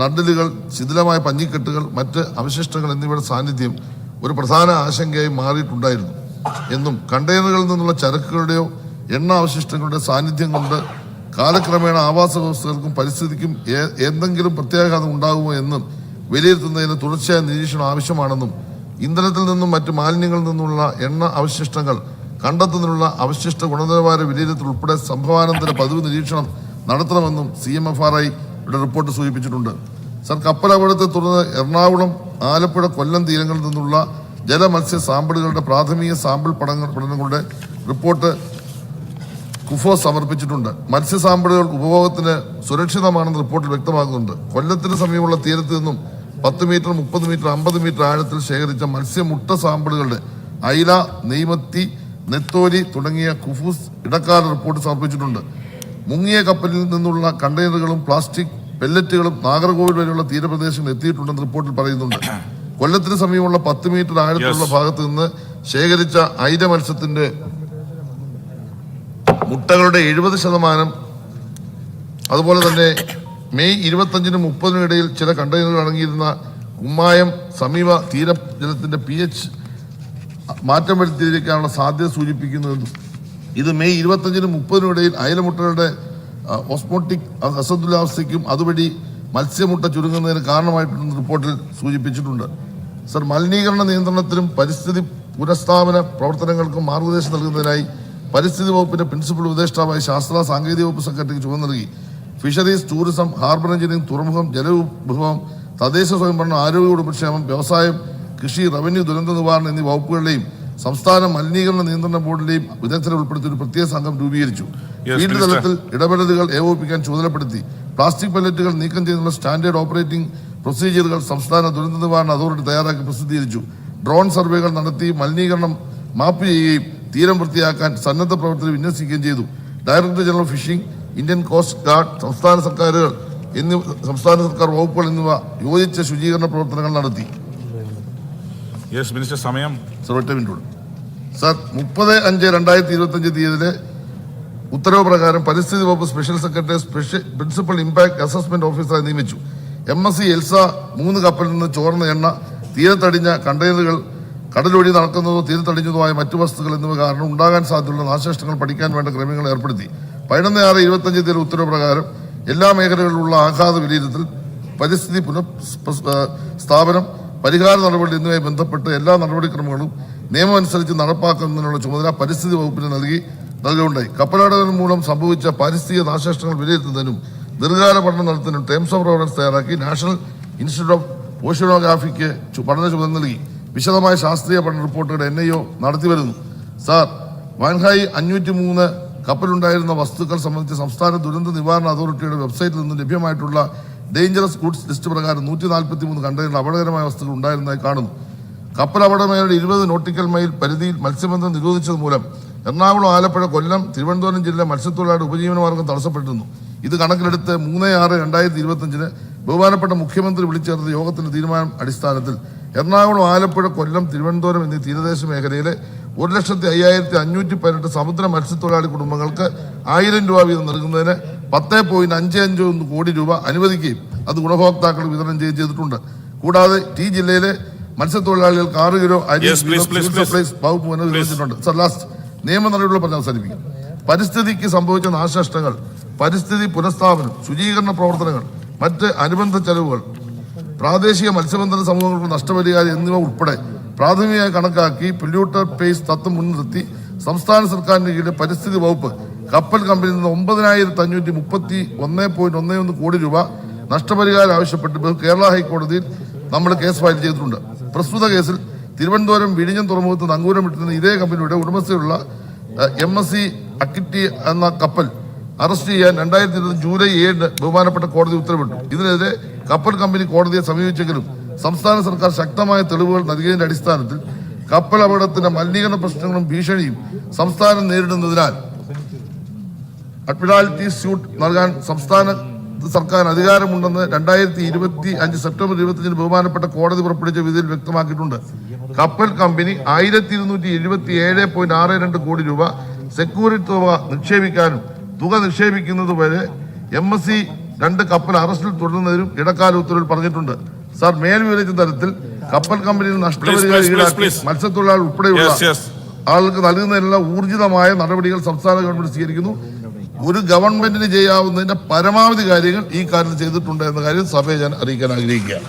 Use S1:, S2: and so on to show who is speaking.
S1: നഡലുകൾ ശിഥിലമായ പഞ്ഞിക്കെട്ടുകൾ മറ്റ് അവശിഷ്ടങ്ങൾ എന്നിവയുടെ സാന്നിധ്യം ഒരു പ്രധാന ആശങ്കയായി മാറിയിട്ടുണ്ടായിരുന്നു. എന്നും കണ്ടെയ്നറുകളിൽ നിന്നുള്ള ചരക്കുകളുടെയോ എണ്ണ അവശിഷ്ടങ്ങളുടെ സാന്നിധ്യം കൊണ്ട് കാലക്രമേണ ആവാസ വ്യവസ്ഥകൾക്കും പരിസ്ഥിതിക്കും എന്തെങ്കിലും പ്രത്യാഘാതം ഉണ്ടാകുമോ എന്നും വിലയിരുത്തുന്നതിന് തുടർച്ചയായ നിരീക്ഷണം ആവശ്യമാണെന്നും ഇന്ധനത്തിൽ നിന്നും മറ്റ് മാലിന്യങ്ങളിൽ നിന്നുള്ള എണ്ണ അവശിഷ്ടങ്ങൾ കണ്ടെത്തുന്നതിനുള്ള അവശിഷ്ട ഗുണനിലവാര വിലയിരുത്തൽ ഉൾപ്പെടെ സംഭവാനന്തര പതിവ് നിരീക്ഷണം നടത്തണമെന്നും C M F R I report സൂചിപ്പിച്ചിട്ടുണ്ട്. സർ കപ്പലപകടത്തെ തുടർന്ന് എറണാകുളം ആലപ്പുഴ കൊല്ലം തീരങ്ങളിൽ നിന്നുള്ള ജലമത്സ്യ സാമ്പിളുകളുടെ പ്രാഥമിക സാമ്പിൾ പഠന പഠനങ്ങളുടെ റിപ്പോർട്ട് കുഫോ സമർപ്പിച്ചിട്ടുണ്ട്. മത്സ്യ സാമ്പിളുകൾ ഉപഭോഗത്തിന് സുരക്ഷിതമാണെന്ന് റിപ്പോർട്ടിൽ വ്യക്തമാക്കുന്നുണ്ട്. കൊല്ലത്തിന് സമീപമുള്ള തീരത്ത് നിന്നും പത്ത് മീറ്റർ മുപ്പത് മീറ്റർ അമ്പത് മീറ്റർ ആഴത്തിൽ ശേഖരിച്ച മത്സ്യമുട്ട സാമ്പിളുകളുടെ ഐല നെയ്മത്തി നെത്തോലി തുടങ്ങിയ കുഫൂസ് ഇടക്കാല റിപ്പോർട്ട് സമർപ്പിച്ചിട്ടുണ്ട്. മുങ്ങിയ കപ്പലിൽ നിന്നുള്ള കണ്ടെയ്നറുകളും പ്ലാസ്റ്റിക് പെല്ലറ്റുകളും നാഗർകോവിൽ വരെയുള്ള തീരപ്രദേശങ്ങളിൽ എത്തിയിട്ടുണ്ടെന്ന് റിപ്പോർട്ടിൽ പറയുന്നുണ്ട് കൊല്ലത്തിന് സമീപമുള്ള പത്ത് മീറ്റർ ആഴത്തിലുള്ള. ഭാഗത്ത് നിന്ന് ശേഖരിച്ച ഐര മത്സ്യത്തിന്റെ മുട്ടകളുടെ എഴുപത് ശതമാനം അതുപോലെ തന്നെ മെയ് ഇരുപത്തഞ്ചിനും മുപ്പതിനും ഇടയിൽ ചില കണ്ടെയ്നറുകൾ അടങ്ങിയിരുന്ന കുമ്മായം സമീപ തീരജലത്തിന്റെ പി എച്ച് മാറ്റം വരുത്തിയിരിക്കാനുള്ള സാധ്യത സൂചിപ്പിക്കുന്നു ഇത് മെയ് ഇരുപത്തഞ്ചിനും മുപ്പതിനും ഇടയിൽ അയലമുട്ടകളുടെ ഓസ്മോട്ടിക് അസന്തുലാവസ്ഥയ്ക്കും അതുവഴി മത്സ്യമുട്ട ചുരുങ്ങുന്നതിന് കാരണമായിട്ടുണ്ടെന്ന് റിപ്പോർട്ടിൽ സൂചിപ്പിച്ചിട്ടുണ്ട്. സർ മലിനീകരണ നിയന്ത്രണത്തിനും പരിസ്ഥിതി പുനഃസ്ഥാപന പ്രവർത്തനങ്ങൾക്കും മാർഗനിർദ്ദേശം നൽകുന്നതിനായി പരിസ്ഥിതി വകുപ്പിന്റെ പ്രിൻസിപ്പൽ ഉപദേഷ്ടാവായി ശാസ്ത്ര സാങ്കേതിക വകുപ്പ് സെക്രട്ടറിക്ക് ചുമ നൽകി. ഫിഷറീസ് ടൂറിസം ഹാർബർ എഞ്ചിനീയറിംഗ് തുറമുഖം ജലവിഭവം തദ്ദേശ സ്വയംഭരണം ആരോഗ്യ കുടുംബക്ഷേമം വ്യവസായം കൃഷി റവന്യൂ ദുരന്ത നിവാരണം എന്നീ വകുപ്പുകളുടെയും സംസ്ഥാന മലിനീകരണ നിയന്ത്രണ ബോർഡിന്റെയും വിദഗ്ധരെ ഉൾപ്പെടുത്തി ഒരു പ്രത്യേക സംഘം രൂപീകരിച്ചു.
S2: വീട്ടു
S1: ഫീൽഡ്. തലത്തിൽ ഇടപെടലുകൾ ഏകോപിപ്പിക്കാൻ ചുമതലപ്പെടുത്തി. പ്ലാസ്റ്റിക് പല്ലറ്റുകൾ നീക്കം ചെയ്യുന്ന സ്റ്റാൻഡേർഡ് ഓപ്പറേറ്റിംഗ് പ്രൊസീജിയറുകൾ സംസ്ഥാന ദുരന്ത നിവാരണ അതോറിറ്റി തയ്യാറാക്കി പ്രസിദ്ധീകരിച്ചു. ഡ്രോൺ സർവേകൾ നടത്തി മലിനീകരണം മാപ്പ് ചെയ്യുകയും തീരം വൃത്തിയാക്കാൻ സന്നദ്ധ പ്രവർത്തനം വിന്യസിക്കുകയും ചെയ്തു. Director general fishing Indian coast guard സംസ്ഥാന സർക്കാരുകൾ എന്നിവ സംസ്ഥാന സർക്കാർ വകുപ്പുകൾ എന്നിവ യോജിച്ച ശുചീകരണ പ്രവർത്തനങ്ങൾ നടത്തി.
S2: യെസ് മിനിസ്റ്റർ സമയം.
S1: സർ സർ മുപ്പത് അഞ്ച് രണ്ടായിരത്തി ഇരുപത്തി അഞ്ച് തീയതിയിലെ ഉത്തരവ് പ്രകാരം പരിസ്ഥിതി വകുപ്പ് special secretary special principal impact assessment ഓഫീസറെ നിയമിച്ചു. എം എസ് സി എൽസ മൂന്ന് കപ്പലിൽ നിന്ന് ചോർന്ന എണ്ണ തീരത്തടിഞ്ഞ കണ്ടെയ്നറുകൾ കടലൊഴി നടക്കുന്നതോ തീരത്തടിഞ്ഞതുമായ മറ്റു വസ്തുക്കൾ എന്നിവ കാരണം ഉണ്ടാകാൻ സാധ്യതയുള്ള നാശനഷ്ടങ്ങൾ പഠിക്കാൻ വേണ്ട ക്രമങ്ങൾ ഏർപ്പെടുത്തി. പതിനൊന്ന് ആറ് ഇരുപത്തഞ്ച് തീയതി ഉത്തരവ് പ്രകാരം എല്ലാ മേഖലകളിലുള്ള ആഘാത വിലയിരുത്തൽ പരിസ്ഥിതി പുനഃ സ്ഥാപനം പരിഹാര നടപടി എന്നിവയുമായി ബന്ധപ്പെട്ട് എല്ലാ നടപടിക്രമങ്ങളും നിയമമനുസരിച്ച് നടപ്പാക്കുന്നതിനുള്ള ചുമതല പരിസ്ഥിതി വകുപ്പിന് നൽകി നൽകുകയുണ്ടായി. കപ്പലടവിന് മൂലം സംഭവിച്ച പാരിസ്ഥിതിക നാശനഷ്ടങ്ങൾ വിലയിരുത്തുന്നതിനും ദീർഘകാല പഠനം നടത്തുന്നതിനും ടേംസ് ഓഫ് റെഫറൻസ് തയ്യാറാക്കി. നാഷണൽ ഇൻസ്റ്റിറ്റ്യൂട്ട് ഓഫ് ഓഷ്യനോഗ്രാഫിക്ക് പഠന ചുമതല നൽകി. വിശദമായ ശാസ്ത്രീയ പഠന റിപ്പോർട്ടുകൾ എൻ ഐ ഒ നടത്തി വരുന്നു. സാർ വാൻഹായി അഞ്ഞൂറ്റി മൂന്ന് കപ്പലുണ്ടായിരുന്ന വസ്തുക്കൾ സംബന്ധിച്ച് സംസ്ഥാന ദുരന്ത നിവാരണ അതോറിറ്റിയുടെ വെബ്സൈറ്റിൽ നിന്ന് ലഭ്യമായിട്ടുള്ള ഡേഞ്ചറസ് ഗുഡ്സ് ലിസ്റ്റ് പ്രകാരം നൂറ്റി നാൽപ്പത്തി മൂന്ന് കണ്ടെയ്നർ അപകടകരമായ വസ്തുക്കൾ ഉണ്ടായിരുന്നതായി കാണുന്നു. കപ്പൽ അപകടമേഖലയുടെ ഇരുപത് നോട്ടിക്കൽ മൈൽ പരിധിയിൽ മത്സ്യബന്ധനം നിരോധിച്ചത് മൂലം എറണാകുളം ആലപ്പുഴ കൊല്ലം തിരുവനന്തപുരം ജില്ല മത്സ്യത്തൊഴിലാളിയുടെ ഉപജീവന മാർഗം തടസ്സപ്പെട്ടിരുന്നു ഇത് കണക്കിലെടുത്ത് മൂന്ന് ആറ് രണ്ടായിരത്തി ഇരുപത്തിയഞ്ചിന് ബഹുമാനപ്പെട്ട മുഖ്യമന്ത്രി വിളിച്ചേർത്ത യോഗത്തിന്റെ തീരുമാനം അടിസ്ഥാനത്തിൽ എറണാകുളം ആലപ്പുഴ കൊല്ലം തിരുവനന്തപുരം എന്നീ തീരദേശ മേഖലയിലെ ഒരു ലക്ഷത്തി അയ്യായിരത്തി അഞ്ഞൂറ്റി പതിനെട്ട് സമുദ്ര മത്സ്യത്തൊഴിലാളി കുടുംബങ്ങൾക്ക് ആയിരം രൂപ വീതം നൽകുന്നതിന് പത്ത് പോയിന്റ് അഞ്ച് അഞ്ച് ഒന്ന് കോടി രൂപ അനുവദിക്കുകയും അത് ഗുണഭോക്താക്കൾ വിതരണം ചെയ്യുകയും ചെയ്തിട്ടുണ്ട്. കൂടാതെ ടി ജില്ലയിലെ മത്സ്യത്തൊഴിലാളികൾക്ക് ആറ് കിലോ അരി. സപ്ലൈസ് വകുപ്പ് മുന്നിൽ സർ ലാസ്റ്റ് നിയമ നടപടികൾ പറഞ്ഞ് അവസാനിപ്പിക്കും. പരിസ്ഥിതിക്ക് സംഭവിച്ച നാശനഷ്ടങ്ങൾ പരിസ്ഥിതി പുനഃസ്ഥാപനം ശുചീകരണ പ്രവർത്തനങ്ങൾ മറ്റ് അനുബന്ധ ചെലവുകൾ പ്രാദേശിക മത്സ്യബന്ധന സമൂഹങ്ങൾക്ക് നഷ്ടപരിഹാരം എന്നിവ ഉൾപ്പെടെ പ്രാഥമികമായി കണക്കാക്കി പൊല്യൂട്ടർ പേസ് തത്വം മുൻനിർത്തി സംസ്ഥാന സർക്കാരിന്റെ കീഴിലെ പരിസ്ഥിതി വകുപ്പ് കപ്പൽ കമ്പനിയിൽ നിന്ന് ഒമ്പതിനായിരത്തി അഞ്ഞൂറ്റി മുപ്പത്തി ഒന്ന് പോയിന്റ് ഒന്ന് ഒന്ന് കോടി രൂപ നഷ്ടപരിഹാരം ആവശ്യപ്പെട്ട് കേരള ഹൈക്കോടതിയിൽ നമ്മൾ കേസ് ഫയൽ ചെയ്തിട്ടുണ്ട്. പ്രസ്തുത കേസിൽ തിരുവനന്തപുരം വിഴിഞ്ഞം തുറമുഖത്ത് നങ്കൂരം വിട്ടിരുന്ന ഇതേ കമ്പനിയുടെ ഉടമസ്ഥയുള്ള എം എസ് സി അക്കിറ്റി എന്ന കപ്പൽ അറസ്റ്റ് ചെയ്യാൻ രണ്ടായിരത്തി ഇരുപത് ജൂലൈ ഏഴിന് ബഹുമാനപ്പെട്ട കോടതി ഉത്തരവിട്ടു. ഇതിനെതിരെ കപ്പൽ കമ്പനി കോടതിയെ സമീപിച്ചെങ്കിലും സംസ്ഥാന സർക്കാർ ശക്തമായ തെളിവുകൾ നൽകിയതിന്റെ അടിസ്ഥാനത്തിൽ കപ്പൽ അപകടത്തിന്റെ മലിനീകരണ പ്രശ്നങ്ങളും ഭീഷണിയും സംസ്ഥാനം നേരിടുന്നതിനാൽ അഡ്മിറാൽറ്റി സ്യൂട്ട് നൽകാൻ സംസ്ഥാന സർക്കാർ അധികാരമുണ്ടെന്ന് രണ്ടായിരത്തി ഇരുപത്തി അഞ്ച് സെപ്റ്റംബർ ഇരുപത്തിയഞ്ചിന് ബഹുമാനപ്പെട്ട കോടതി പുറപ്പെടുവിച്ച വിധിയിൽ വ്യക്തമാക്കിയിട്ടുണ്ട്. കപ്പൽ കമ്പനി ആയിരത്തി ഇരുന്നൂറ്റി എഴുപത്തി ഏഴ് പോയിന്റ് ആറ് രണ്ട് കോടി രൂപ സെക്യൂരിറ്റി തുക നിക്ഷേപിക്കാനും തുക നിക്ഷേപിക്കുന്നത് വരെ എം എസ് സി രണ്ട് കപ്പൽ അറസ്റ്റിൽ തുടരുന്നതിനും ഇടക്കാല ഉത്തരവിൽ പറഞ്ഞിട്ടുണ്ട്. സാർ മേൽ വിവരിച്ച തരത്തിൽ കപ്പൽ കമ്പനിയിൽ നഷ്ടപരിഹാരം മത്സ്യത്തൊഴിലാളി ഉൾപ്പെടെയുള്ള ആൾക്ക് നൽകുന്നതിനുള്ള ഊർജിതമായ നടപടികൾ സംസ്ഥാന ഗവൺമെന്റ് സ്വീകരിക്കുന്നു. ഒരു ഗവൺമെന്റിന് ചെയ്യാവുന്നതിന്റെ പരമാവധി കാര്യങ്ങൾ ഈ കാര്യം ചെയ്തിട്ടുണ്ട് എന്ന കാര്യം സഭയെ ഞാൻ അറിയിക്കാൻ ആഗ്രഹിക്കുകയാണ്.